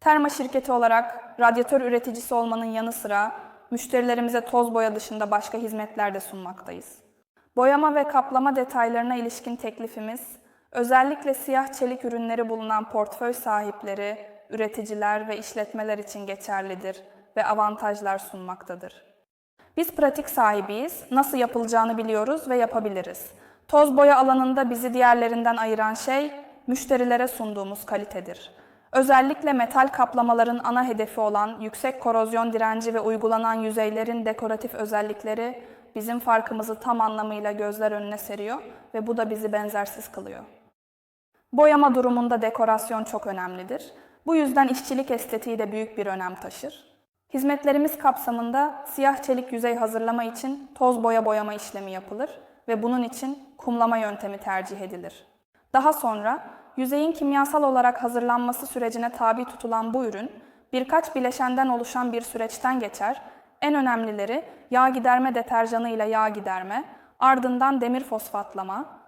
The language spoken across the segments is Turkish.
Terma şirketi olarak radyatör üreticisi olmanın yanı sıra müşterilerimize toz boya dışında başka hizmetler de sunmaktayız. Boyama ve kaplama detaylarına ilişkin teklifimiz, özellikle siyah çelik ürünleri bulunan portföy sahipleri, üreticiler ve işletmeler için geçerlidir ve avantajlar sunmaktadır. Biz pratik sahibiyiz, nasıl yapılacağını biliyoruz ve yapabiliriz. Toz boya alanında bizi diğerlerinden ayıran şey, müşterilere sunduğumuz kalitedir. Özellikle metal kaplamaların ana hedefi olan yüksek korozyon direnci ve uygulanan yüzeylerin dekoratif özellikleri bizim farkımızı tam anlamıyla gözler önüne seriyor ve bu da bizi benzersiz kılıyor. Boyama durumunda dekorasyon çok önemlidir. Bu yüzden işçilik estetiği de büyük bir önem taşır. Hizmetlerimiz kapsamında siyah çelik yüzey hazırlama için toz boya boyama işlemi yapılır ve bunun için kumlama yöntemi tercih edilir. Daha sonra yüzeyin kimyasal olarak hazırlanması sürecine tabi tutulan bu ürün birkaç bileşenden oluşan bir süreçten geçer. En önemlileri yağ giderme deterjanı ile yağ giderme, ardından demir fosfatlama,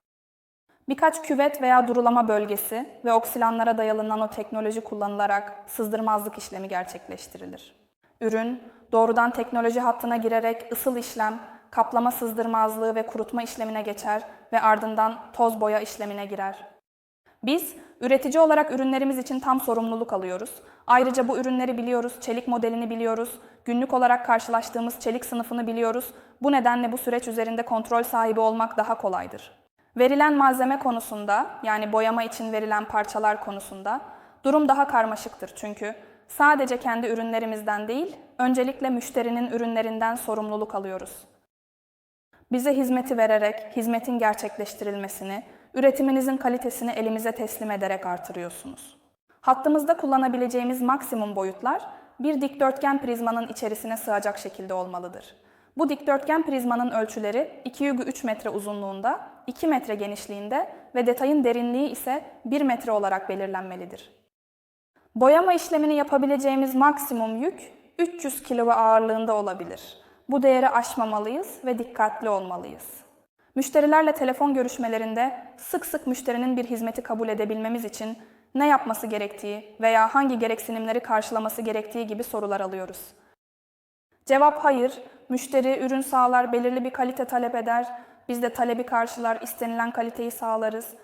Birkaç küvet veya durulama bölgesi ve oksilanlara dayalı nanoteknoloji kullanılarak sızdırmazlık işlemi gerçekleştirilir. Ürün doğrudan teknoloji hattına girerek ısıl işlem, kaplama sızdırmazlığı ve kurutma işlemine geçer ve ardından toz boya işlemine girer. Biz üretici olarak ürünlerimiz için tam sorumluluk alıyoruz. Ayrıca bu ürünleri biliyoruz, çelik modelini biliyoruz, günlük olarak karşılaştığımız çelik sınıfını biliyoruz. Bu nedenle bu süreç üzerinde kontrol sahibi olmak daha kolaydır. Verilen malzeme konusunda, yani boyama için verilen parçalar konusunda durum daha karmaşıktır çünkü sadece kendi ürünlerimizden değil, öncelikle müşterinin ürünlerinden sorumluluk alıyoruz. Bize hizmeti vererek hizmetin gerçekleştirilmesini, üretiminizin kalitesini elimize teslim ederek artırıyorsunuz. Hattımızda kullanabileceğimiz maksimum boyutlar bir dikdörtgen prizmanın içerisine sığacak şekilde olmalıdır. Bu dikdörtgen prizmanın ölçüleri 2,3 metre uzunluğunda, 2 metre genişliğinde ve detayın derinliği ise 1 metre olarak belirlenmelidir. Boyama işlemini yapabileceğimiz maksimum yük 300 kilo ağırlığında olabilir. Bu değeri aşmamalıyız ve dikkatli olmalıyız. Müşterilerle telefon görüşmelerinde sık sık müşterinin bir hizmeti kabul edebilmemiz için ne yapması gerektiği veya hangi gereksinimleri karşılaması gerektiği gibi sorular alıyoruz. Cevap hayır, müşteri ürün sağlar, belirli bir kalite talep eder, biz de talebi karşılar, istenilen kaliteyi sağlarız.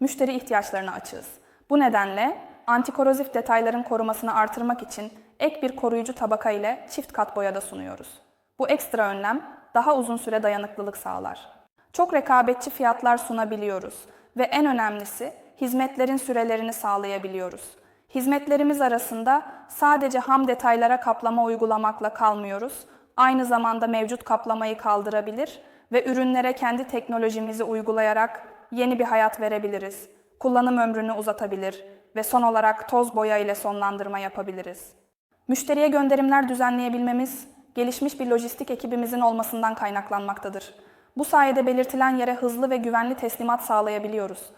Müşteri ihtiyaçlarını açığız. Bu nedenle antikorozif detayların korumasını artırmak için ek bir koruyucu tabaka ile çift kat boyada sunuyoruz. Bu ekstra önlem daha uzun süre dayanıklılık sağlar. Çok rekabetçi fiyatlar sunabiliyoruz ve en önemlisi hizmetlerin sürelerini sağlayabiliyoruz. Hizmetlerimiz arasında sadece ham detaylara kaplama uygulamakla kalmıyoruz. Aynı zamanda mevcut kaplamayı kaldırabilir ve ürünlere kendi teknolojimizi uygulayarak yeni bir hayat verebiliriz. Kullanım ömrünü uzatabilir ve son olarak toz boya ile sonlandırma yapabiliriz. Müşteriye gönderimler düzenleyebilmemiz, gelişmiş bir lojistik ekibimizin olmasından kaynaklanmaktadır. Bu sayede belirtilen yere hızlı ve güvenli teslimat sağlayabiliyoruz.